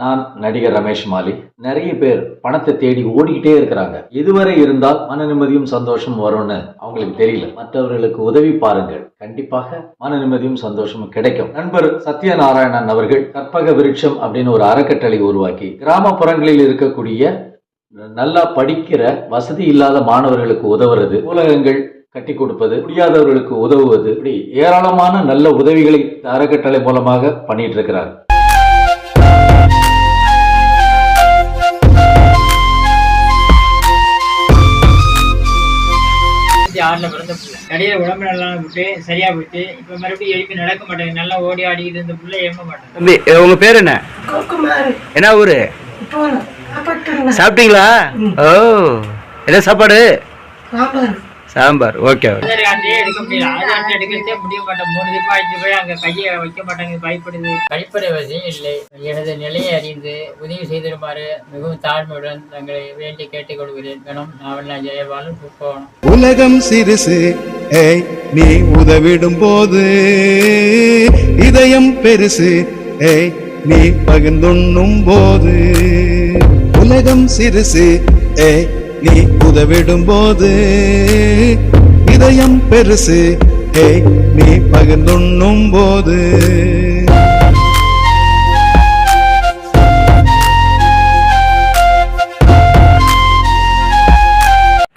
நான் நடிகர் ரமேஷ் மாலி நிறைய பேர் பணத்தை தேடி ஓடிக்கிட்டே இருக்கிறாங்க. இதுவரை இருந்தால் மன நிம்மதியும் சந்தோஷம் வரும்னு அவங்களுக்கு தெரியல. மற்றவர்களுக்கு உதவி பாருங்கள். கண்டிப்பாக மன நிம்மதியும் சந்தோஷமும் கிடைக்கும். நண்பர் சத்யநாராயணன் அவர்கள் கற்பக விருட்சம் அப்படின்னு ஒரு அறக்கட்டளை உருவாக்கி கிராமப்புறங்களில் இருக்கக்கூடிய நல்லா படிக்கிற வசதி இல்லாத மாணவர்களுக்கு உதவுறது உலகங்கள் கட்டி கொடுப்பது முடியாதவர்களுக்கு உதவுவது இப்படி ஏராளமான நல்ல உதவிகளை அறக்கட்டளை மூலமாக பண்ணிட்டு இருக்கிறார். ஆறுல பிறந்த பிள்ளை கடையில உடம்பு நல்லா விட்டு சரியா போயிட்டு இப்ப மறுபடியும் எழுப்பி நடக்க மாட்டேங்குது. நல்லா ஓடி ஆடிக்கிட்டு இருந்த பிள்ளை எழும்ப மாட்டேன் தம்பி உங்க பேர் என்ன? என்ன ஊரு? சாப்பிட்டீங்களா? ஓ என்ன சாப்பாடு? சாம்பார். ஓகே ஆதார் கார்டே எடுக்க முடியல. கார்டு எடுக்கிறதே முடிய மாட்டேன். மூணு தீபம் ஆயிடுச்சு போய் அங்க கையை வைக்க மாட்டாங்க பயப்படுது. கழிப்பறை வசதியும் இல்லை. எனது நிலையை அறிந்து உதவி செய்திருமாறு மிகவும் தாழ்மையுடன் தங்களை வேண்டி கேட்டுக்கொள்கிறேன். கணம் நாவல் ஜெயபாலன் போகணும் உலகம் சிறுசு. ஏய் நீ உதவிடும் போது. இதயம் பெருசு. ஏய் நீ பகிர்ந்துண்ணும் போது. உலகம் சிறுசு. ஏய் நீ உதவிடும் போது இதயம் பெருசு. ஏய் நீ பகிர்ந்துண்ணும் போது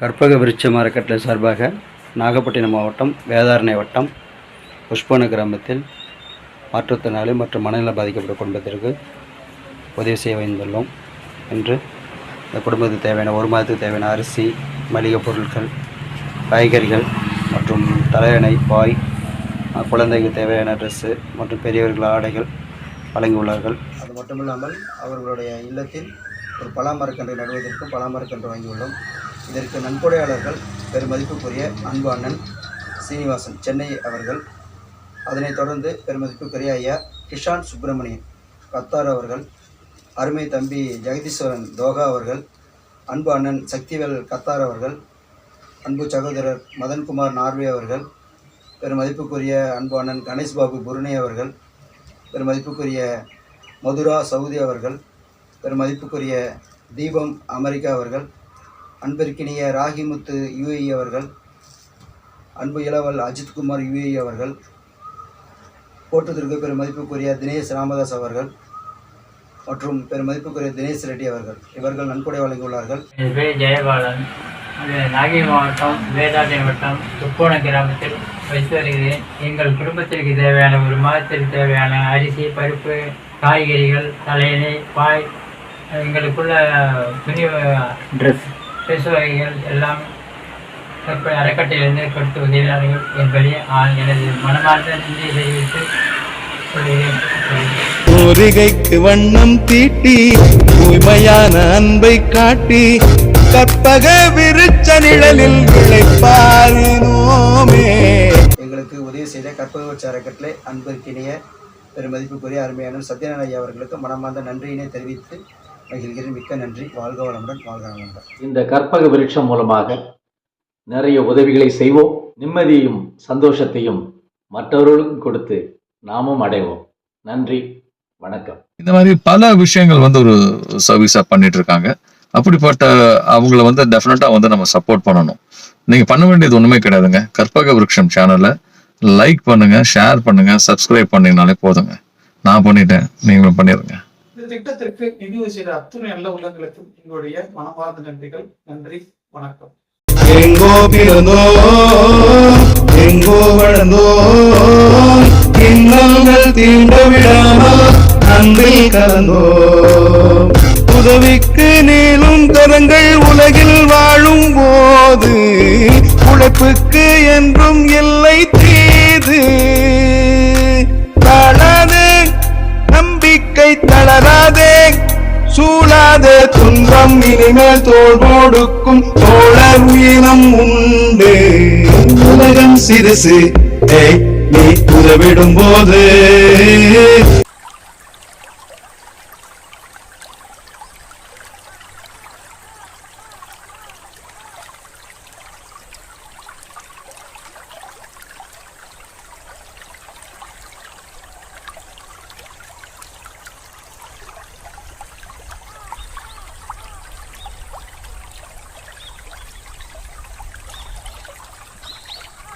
கற்பக விருட்ச அறக்கட்டளை சார்பாக நாகப்பட்டினம் மாவட்டம் வேதாரணை வட்டம் புஷ்பன கிராமத்தில் மாற்றுத்திறனாளி மற்றும் மனநலம் பாதிக்கப்பட்ட குடும்பத்திற்கு உதவி செய்ய வந்துள்ளோம் என்று இந்த குடும்பத்துக்கு தேவையான ஒரு மாதத்துக்கு தேவையான அரிசி மளிகை பொருட்கள் காய்கறிகள் மற்றும் தலையணை பாய் குழந்தைக்கு தேவையான ட்ரெஸ்ஸு மற்றும் பெரியவர்கள் ஆடைகள் வழங்கியுள்ளார்கள். அது மட்டுமில்லாமல் அவர்களுடைய இல்லத்தில் ஒரு பலாமரக்கன்றை நடுவதற்கும் பலாமரக்கன்று வாங்கியுள்ளோம். இதற்கு நன்கொடையாளர்கள் பெருமதிப்புக்குரிய அன்பு அண்ணன் சீனிவாசன் சென்னை அவர்கள் அதனைத் தொடர்ந்து பெருமதிப்புக்குரிய ஐயா கிஷான் சுப்பிரமணியன் கத்தார் அவர்கள் அருமை தம்பி ஜெகதீஸ்வரன் தோகா அவர்கள் அன்பு அண்ணன் சக்திவேல் கத்தார் அவர்கள் அன்பு சகோதரர் மதன்குமார் நார்வே அவர்கள் பெருமதிப்புக்குரிய அன்பு அண்ணன் கணேஷ் பாபு புருணே அவர்கள் பெருமதிப்புக்குரிய மதுரா சவுதி அவர்கள் பெருமதிப்புக்குரிய தீபம் அமெரிக்கா அவர்கள் அன்பிற்கினிய ராகிமுத்து யுஏஇ அவர்கள் அன்பு இளவல் அஜித்குமார் யுஏஇ அவர்கள் போற்றுதற்கு பெருமதிப்புக்குரிய தினேஷ் ராமதாஸ் அவர்கள் மற்றும் பெருமதிப்புக்குரிய தினேஷ் ரெட்டி அவர்கள். இவர்கள் நன்கொடை வழங்கியுள்ளார்கள். என் பேர் ஜெயபாலன் நாகை மாவட்டம் வேதாரண்யம் வட்டம் துப்போண கிராமத்தில் வசித்து வருகிறேன். எங்கள் குடும்பத்திற்கு தேவையான ஒரு மாதத்திற்கு தேவையான அரிசி பருப்பு காய்கறிகள் தலையணை பாய் எங்களுக்குள்ள துணி ட்ரெஸ் ட்ரெஸ் வகைகள் எல்லாம் கற்ப- அறக்கட்டையிலிருந்து கொடுத்து உதவினார்கள் என்பதை ஆ- எனது மனமார்ந்த நன்றி தெரிவித்து தூரிகைக்கு வண்ணம் தீட்டி தூய்மையான அன்பை காட்டி கற்பக விருச்ச நிழலில் விளைப்பாரினோமே. எங்களுக்கு உதவி செய்த கற்பகவட்ச அறக்கட்டளை அன்பிற்கினிய பெருமதிப்புக்குரிய அருமையான சத்யநாராயண ஐயா அவர்களுக்கு மனமார்ந்த நன்றியினை தெரிவித்து மகிழ்கிறேன். மிக்க நன்றி. வாழ்க வளமுடன் வாழ்க வளமுடன். இந்த கற்பக விருட்சம் மூலமாக நிறைய உதவிகளை செய்வோம். நிம்மதியையும் சந்தோஷத்தையும் மற்றவர்களுக்கும் கொடுத்து நாமும் அடைவோம். நன்றி. வணக்கம். இந்த மாதிரி பல விஷயங்கள் வந்து ஒரு சர்வீஸா பண்ணிட்டு இருக்காங்க அப்படிப்பட்ட அவங்கள வந்து டெஃபினட்டா வந்து நம்ம சப்போர்ட் பண்ணணும். நீங்க பண்ண வேண்டியது ஒண்ணுமே கிடையாதுங்க. கற்பக விருட்சம் சேனலை லைக் பண்ணுங்க ஷேர் பண்ணுங்க சப்ஸ்கிரைப் பண்ணீங்கனாலே போதுங்க. நான் பண்ணிட்டேன். நீங்களும் பண்ணிடுங்க. இந்த திட்டத்திற்கு நிதி செய்த அத்துணை நல்ல உள்ளங்களுக்கும் எங்களுடைய மனமார்ந்த நன்றிகள். நன்றி. வணக்கம். எங்கோ பிறந்தோம் எங்கோ வளர்ந்தோம். துன்பங்கள் தீண்ட விடாமல் அன்பில் கலந்தோ உதவிக்கு நீளும் கரங்கள் உலகில் வாழும் போது உழைப்புக்கு என்றும் இல்லை தீது. தளராதே நம்பிக்கை தளராதே சூழாதே துன்பம் இனிமேல் தோல் கொடுக்கும் தோழர் உயிரம் உண்டு. உலகம் சிறுசு ஏய் நீ உதவிடும் போது